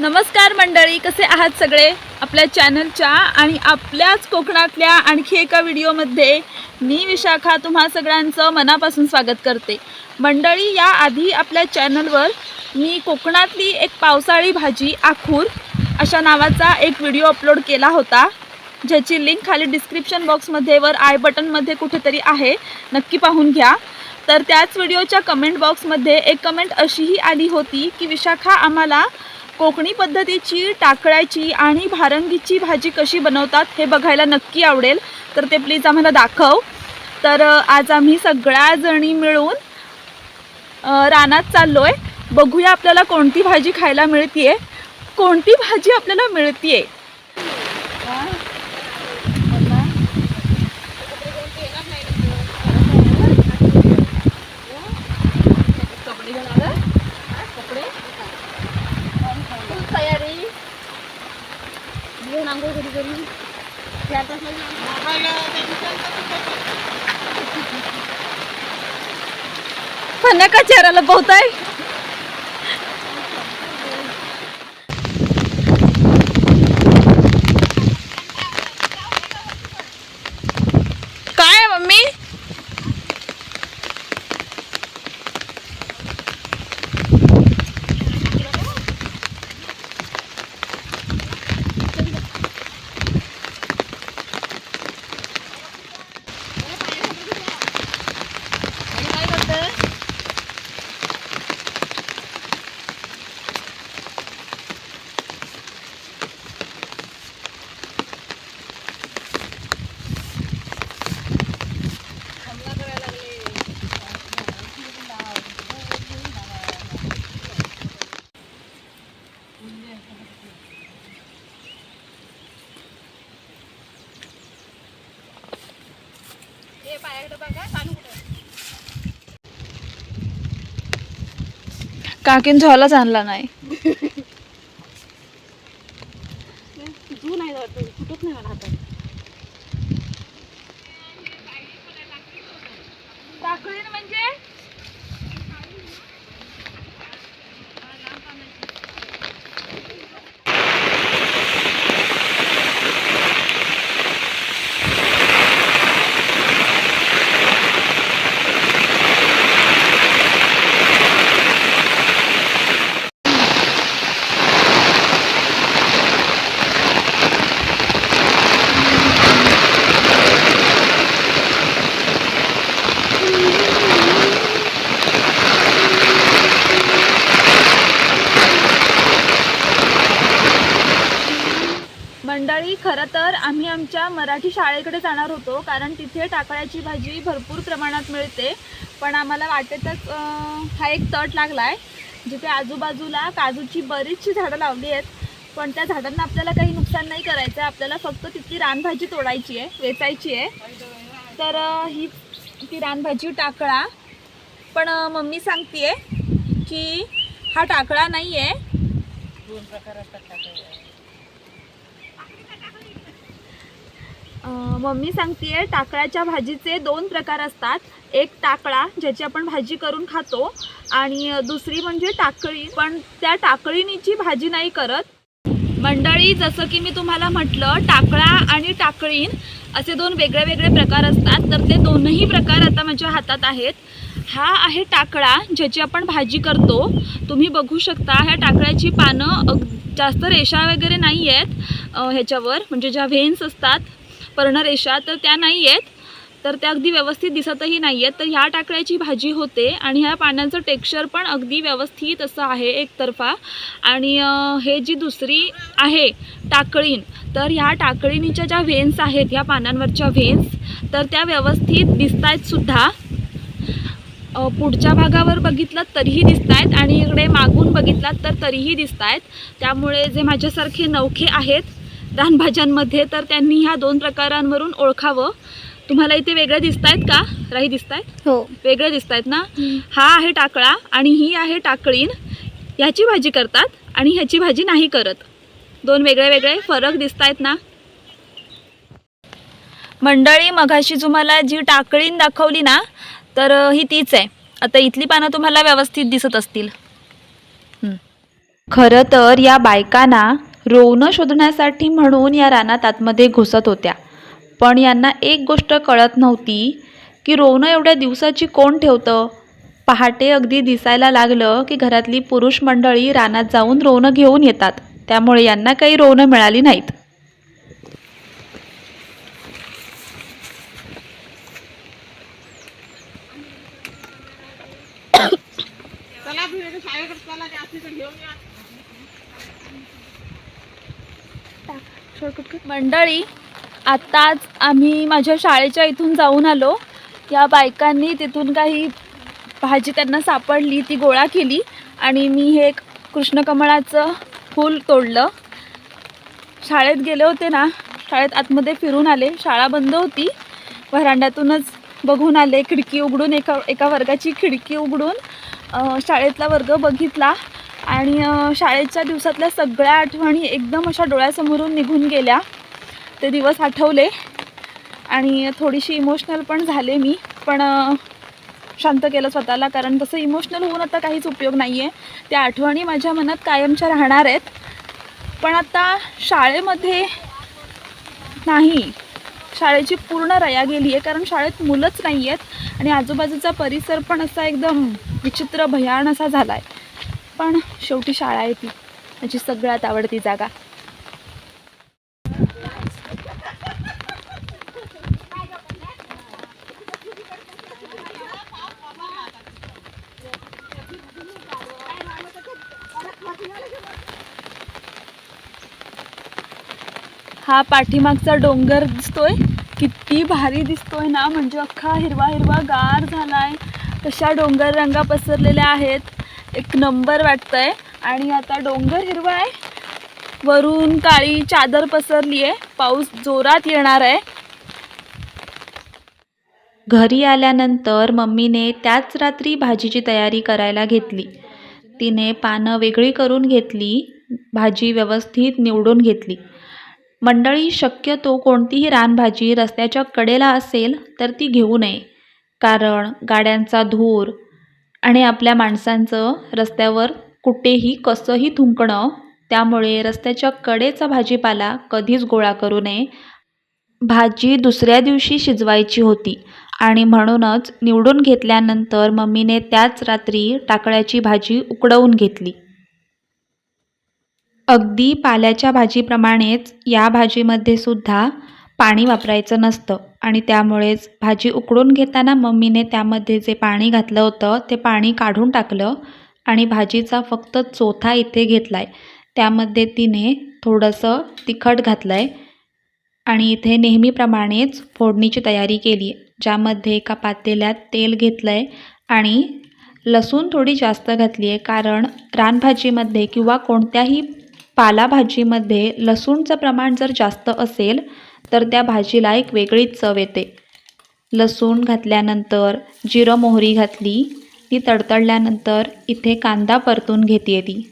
नमस्कार मंडळी कसे आहात सगळे? आपल्या चॅनलच्या आणि आपल्याच कोकणातल्या आणखी एका व्हिडिओमध्ये मी विशाखा तुम्हा सगळ्यांचं मनापासून स्वागत करते. मंडळी याआधी आपल्या चॅनलवर मी कोकणातली एक पावसाळी भाजी आखूर अशा नावाचा एक व्हिडिओ अपलोड केला होता ज्याची लिंक खाली डिस्क्रिप्शन बॉक्समध्ये वर आय बटनमध्ये कुठेतरी आहे नक्की पाहून घ्या. तर त्याच व्हिडिओच्या कमेंट बॉक्समध्ये एक कमेंट अशीही आली होती की विशाखा आम्हाला कोकणी पद्धतीची टाकळ्याची आणि भारंगीची भाजी कशी बनवतात हे बघायला नक्की आवडेल. तर ते प्लीज आम्हाला दाखव. तर आज आम्ही सगळ्या जणी मिळून रानात चाललो आहे बघूया आपल्याला कोणती भाजी खायला मिळतीये. कोणती भाजी आपल्याला मिळतीये तयारी घेऊन आंघोळ कधी करी चार तास फन्या का चेहऱ्याला आहे काय आहे, मम्मी काय करतं हे पायाकडे बघा काकीन झोलाच आणला नाही जू नाही वाटतं कुठंच नाही मला हातात टाकळीन म्हणजे मंडळी खरं तर आम्ही आमच्या मराठी शाळेकडे जाणार होतो कारण तिथे टाकळ्याची भाजी भरपूर प्रमाणात मिळते. पण आम्हाला वाटेतच हा एक तट लागला आहे जिथे आजूबाजूला काजूची बरीचशी झाडं लावली आहेत. पण त्या झाडांना आपल्याला काही नुकसान नाही करायचं आहे आपल्याला फक्त तिथली रानभाजी तोडायची आहे वेचायची आहे. तर ही ती रानभाजी टाकळा. पण मम्मी सांगते की हा टाकळा नाही आहे दोन प्रकार असतात मम्मी सांगते टाकळ्याच्या भाजीचे दोन प्रकार असतात. एक टाकळा ज्याची आपण भाजी करून खातो आणि दुसरी म्हणजे टाकळी. पण त्या टाकळीनीची भाजी नाही करत. मंडळी जसं की मी तुम्हाला म्हटलं टाकळा आणि टाकळीन असे दोन वेगळे वेगळे प्रकार असतात. तर ते दोनही प्रकार आता माझ्या हातात आहेत. हा आहे टाकळा ज्याची आपण भाजी करतो. तुम्ही बघू शकता ह्या टाकळ्याची पानं अग जास्त रेषा वगैरे नाही आहेत ह्याच्यावर. म्हणजे ज्या व्हेन्स असतात पर्णरेषा तर त्या नाही आहेत. तर त्या अगदी व्यवस्थित दिसतही नाही आहेत. तर ह्या टाकळ्याची भाजी होते आणि ह्या पाण्याचं टेक्स्चर पण अगदी व्यवस्थित असं आहे एकतर्फा. आणि हे जी दुसरी आहे टाकळीन तर ह्या टाकळीनीच्या ज्या व्हेन्स आहेत ह्या पानांवरच्या व्हेन्स तर त्या व्यवस्थित दिसत आहेत सुद्धा पुढच्या भागावर बघितलं तरीही दिसत आहेत आणि इकडे मागून बघितलात तर तरीही दिसत आहेत त्यामुळे जे माझ्यासारखे नौखे आहेत रानभाज्यांमध्ये तर त्यांनी ह्या दोन प्रकारांवरून ओळखावं. तुम्हाला इथे वेगळे दिसत आहेत का? राही दिसत आहेत हो. वेगळे दिसत आहेत ना हा आहे टाकळा आणि ही आहे टाकळीन ह्याची भाजी करतात आणि ह्याची भाजी नाही करत. दोन वेगळे वेगळे फरक दिसत आहेत ना? मंडळी मघाशी तुम्हाला जी टाकळीन दाखवली ना तर ही तीच आहे. आता इथली पानं तुम्हाला व्यवस्थित दिसत असतील. खरं तर या बायकांना रोवणं शोधण्यासाठी म्हणून या रानात आतमध्ये घुसत होत्या. पण यांना एक गोष्ट कळत नव्हती की रोवणं एवढ्या दिवसाची कोण ठेवतं? पहाटे अगदी दिसायला लागलं की घरातली पुरुष मंडळी रानात जाऊन रोवणं घेऊन येतात. त्यामुळे यांना काही रोवणं मिळाली नाहीत. चला फिरायला शाळेकडे चला ते असली तर घेऊन या मंडळी आत्ताच आम्ही माझ्या शाळेच्या इथून जाऊन आलो. या बायकांनी तिथून काही भाजी त्यांना सापडली ती गोळा केली आणि मी हे एक कृष्णकमळाचं फूल तोडलं. शाळेत गेले होते ना शाळेत आतमध्ये फिरून आले. शाळा बंद होती. व्हरांड्यातूनच बघून आले खिडकी उघडून एका एका वर्गाची खिडकी उघडून शाळेतला वर्ग बघितला. आणि शाळेच्या दिवसातल्या सगळ्या आठवणी एकदम अशा डोळ्यासमोरून निघून गेल्या. ते दिवस आठवले आणि थोडीशी इमोशनल पण झाले मी. पण शांत केलं स्वतःला कारण तसं इमोशनल होऊन आता काहीच उपयोग नाही आहे त्या आठवणी माझ्या मनात कायमच्या राहणार आहेत. पण आता शाळेमध्ये नाही. शाळेची पूर्ण रया गेली आहे कारण शाळेत मुलंच नाही आहेत आणि आजूबाजूचा परिसर पण असा एकदम विचित्र भयान असा झाला आहे पण शेवटी शाळा आहे ती. माझी सगळ्यात आवडती जागा. हा पाठीमागचा डोंगर दिसतोय. किती भारी दिसतोय ना. म्हणजे अख्खा हिरवा हिरवा गार झालाय. तशा डोंगर रंगा पसरलेल्या आहेत. एक नंबर वाटतंय. आणि आता डोंगर हिरवा आहे. वरून काळी चादर पसरली आहे पाऊस जोरात येणार आहे. घरी आल्यानंतर मम्मीने त्याच रात्री भाजीची तयारी करायला घेतली. तिने पानं वेगळी करून घेतली भाजी व्यवस्थित निवडून घेतली. मंडळी शक्यतो कोणतीही रानभाजी रस्त्याच्या कडेला असेल तर ती घेऊ नये. कारण गाड्यांचा धूर आणि आपल्या माणसांचं रस्त्यावर कुठेही कसंही थुंकणं त्यामुळे रस्त्याच्या कडेचा भाजीपाला कधीच गोळा करू नये. भाजी दुसऱ्या दिवशी शिजवायची होती आणि म्हणूनच निवडून घेतल्यानंतर मम्मीने त्याच रात्री टाकळ्याची भाजी उकडवून घेतली. अगदी पाल्याच्या भाजीप्रमाणेच या भाजीमध्ये सुद्धा पाणी वापरायचं नसतं. आणि त्यामुळेच भाजी उकडून घेताना मम्मीने त्यामध्ये जे पाणी घातलं होतं ते पाणी काढून टाकलं आणि भाजीचा फक्त चोथा इथे घेतला आहे त्यामध्ये तिने थोडंसं तिखट घातलं आहे आणि इथे नेहमीप्रमाणेच फोडणीची तयारी केली आहे ज्यामध्ये एका पातेल्यात तेल घेतलं आहे आणि लसूण थोडी जास्त घातली आहे कारण रानभाजीमध्ये किंवा कोणत्याही पालाभाजीमध्ये लसूणचं प्रमाण जर जास्त असेल तर त्या भाजीला एक वेगळीच चव येते. लसूण घातल्यानंतर जिरं मोहरी घातली ती तडतडल्यानंतर इथे कांदा परतून घेते ती.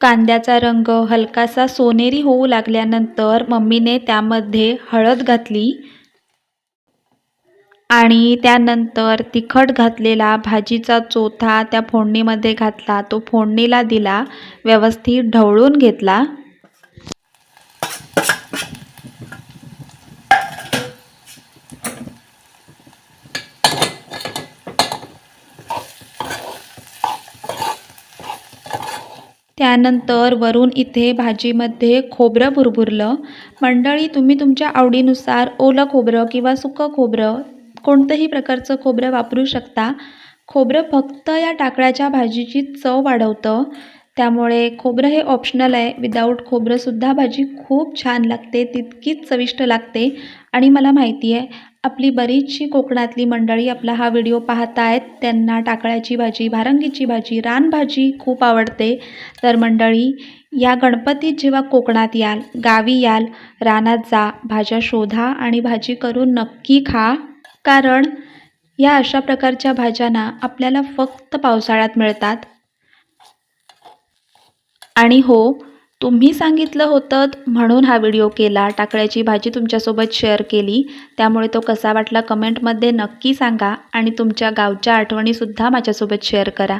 कांद्याचा रंग हलकासा सोनेरी होऊ लागल्यानंतर मम्मीने त्यामध्ये हळद घातली आणि त्यानंतर तिखट घातलेला भाजीचा चोथा त्या फोडणीमध्ये घातला. तो फोडणीला दिला व्यवस्थित ढवळून घेतला. त्यानंतर वरून इथे भाजीमध्ये खोबरं भुरभुरलं. मंडळी तुम्ही तुमच्या आवडीनुसार ओलं खोबरं किंवा सुकं खोबरं कोणतंही प्रकारचं खोबरं वापरू शकता. खोबरं फक्त या टाकळ्याच्या भाजीची चव वाढवतं. त्यामुळे खोबरं हे ऑप्शनल आहे. विदाऊट खोबरंसुद्धा भाजी खूप छान लागते तितकीच चविष्ट लागते आणि मला माहिती आहे. आपली बरीचशी कोकणातली मंडळी आपला हा व्हिडिओ पाहत आहेत त्यांना टाकळ्याची भाजी भारंगीची भाजी रानभाजी खूप आवडते. तर मंडळी या गणपतीत जेव्हा कोकणात याल गावी याल रानात जा भाज्या शोधा आणि भाजी करून नक्की खा. कारण या अशा प्रकारच्या भाज्यांना आपल्याला फक्त पावसाळ्यात मिळतात. आणि हो तुम्ही सांगितलं होतं म्हणून हा व्हिडिओ केला. टाकळ्याची भाजी तुमच्यासोबत शेअर केली. त्यामुळे तो कसा वाटला कमेंटमध्ये नक्की सांगा आणि तुमच्या गावच्या आठवणीसुद्धा माझ्यासोबत शेअर करा.